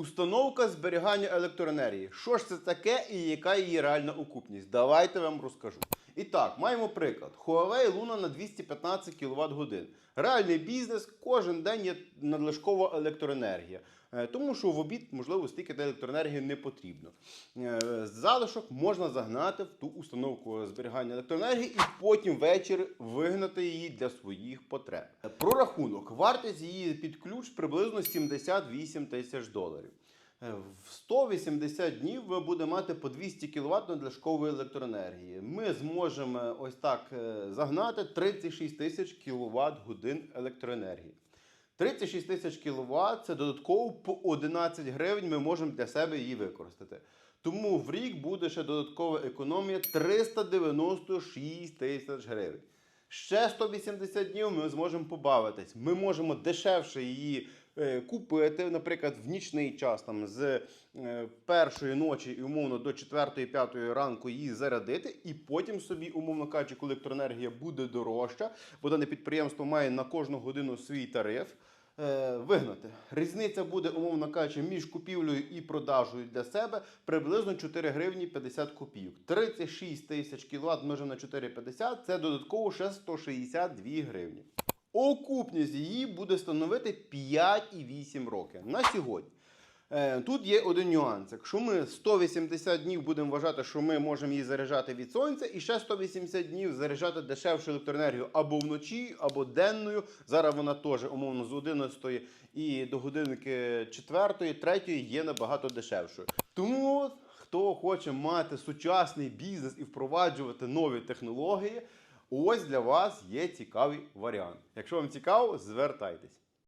Установка зберігання електроенергії. Що ж це таке і яка її реальна окупність? Давайте вам розкажу. І так, маємо приклад. Huawei Luna на 215 кВт годин. Реальний бізнес, кожен день є надлишкова електроенергія. Е, Тому що в обід, можливо, стільки електроенергії не потрібно. Е, Залишок можна загнати в ту установку зберігання електроенергії і потім ввечері вигнати її для своїх потреб. Прорахунок. Вартість її під ключ приблизно 78 тисяч доларів. Е, В 180 днів ви будете мати по 200 кВт надлишкової електроенергії. Ми зможемо е, ось так е, загнати 36 тисяч кВт годин електроенергії. 36 тисяч кВт це додатково по 11 гривень ми можемо для себе її використати. Тому в рік буде ще додаткова економія 396 тисяч гривень. Ще 180 днів ми зможемо побавитись. Ми можемо дешевше її е, купити, наприклад, в нічний час там з е, першої ночі і умовно до 4-5 ранку її зарядити, і потім собі, умовно кажучи, коли електроенергія буде дорожча, бо дане підприємство має на кожну годину свій тариф. е, Вигнати. Різниця буде, умовно кажучи, між купівлею і продажею для себе приблизно 4 гривні 50 копійок. 36 тисяч кВт множимо на 4,50 це додатково ще 162 гривні. Окупність її буде становити 5,8 роки на сьогодні. Е, Тут є один нюанс. Якщо ми 180 днів будемо вважати, що ми можемо її заряджати від сонця, і ще 180 днів заряджати дешевшу електроенергію або вночі, або денною. Зараз вона теж умовно з 11 і до годинки 4, 3 є набагато дешевшою. Тому хто хоче мати сучасний бізнес і впроваджувати нові технології, ось для вас є цікавий варіант. Якщо вам цікаво, звертайтесь.